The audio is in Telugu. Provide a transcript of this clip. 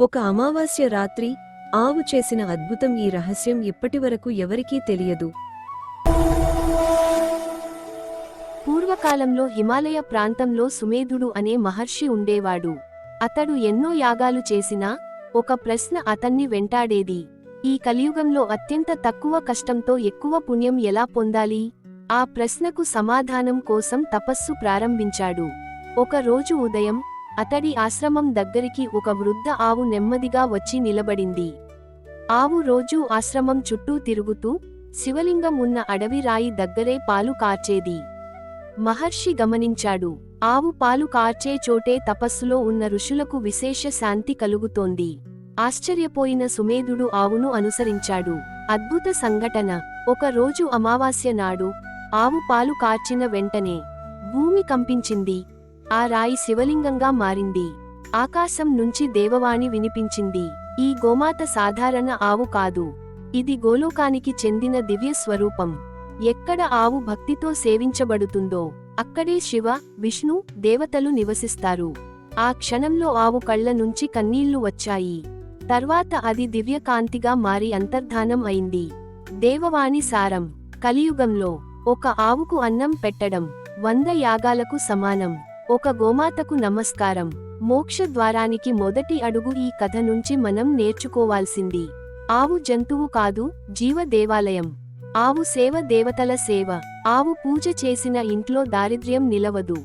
ఒక అమావాస్య రాత్రి ఆవు చేసిన అద్భుతం ఈ రహస్యం ఇప్పటివరకు ఎవరికీ తెలియదు. పూర్వకాలంలో హిమాలయ ప్రాంతంలో సుమేధుడు అనే మహర్షి ఉండేవాడు. అతడు ఎన్నో యాగాలు చేసినా ఒక ప్రశ్న అతన్ని వెంటాడేది. ఈ కలియుగంలో అత్యంత తక్కువ కష్టంతో ఎక్కువ పుణ్యం ఎలా పొందాలి? ఆ ప్రశ్నకు సమాధానం కోసం తపస్సు ప్రారంభించాడు. ఒక రోజు ఉదయం అతడి ఆశ్రమం దగ్గరికి ఒక వృద్ధ ఆవు నెమ్మదిగా వచ్చి నిలబడింది. ఆవు రోజూ ఆశ్రమం చుట్టూ తిరుగుతూ శివలింగం ఉన్న అడవి రాయి దగ్గరే పాలు కార్చేది. మహర్షి గమనించాడు. ఆవు పాలు కార్చే చోటే తపస్సులో ఉన్న ఋషులకు విశేష శాంతి కలుగుతోంది. ఆశ్చర్యపోయిన సుమేధుడు ఆవును అనుసరించాడు. అద్భుత సంఘటన. ఒక రోజు అమావాస్య నాడు ఆవు పాలు కార్చిన వెంటనే భూమి కంపించింది. ఆ రాయి శివలింగంగా మారింది. ఆకాశం నుంచి దేవవాణి వినిపించింది. ఈ గోమాత సాధారణ ఆవు కాదు. ఇది గోలోకానికి చెందిన దివ్య స్వరూపం. ఎక్కడ ఆవు భక్తితో సేవించబడుతుందో అక్కడే శివ విష్ణు దేవతలు నివసిస్తారు. ఆ క్షణంలో ఆవు కళ్ళ నుంచి కన్నీళ్ళు వచ్చాయి. తర్వాత అది దివ్యకాంతిగా మారి అంతర్ధానం అయింది. దేవవాణి సారం. కలియుగంలో ఒక ఆవుకు అన్నం పెట్టడం వంద యాగాలకు సమానం. ఒక గోమాతకు నమస్కారం. మోక్ష ద్వారానికి మొదటి అడుగు ఈ కథ నుంచి మనం నేర్చుకోవాల్సింది. ఆవు జంతువు కాదు జీవ దేవాలయం. ఆవు సేవ దేవతల సేవ. ఆవు పూజ చేసిన ఇంట్లో దారిద్ర్యం నిలవదు.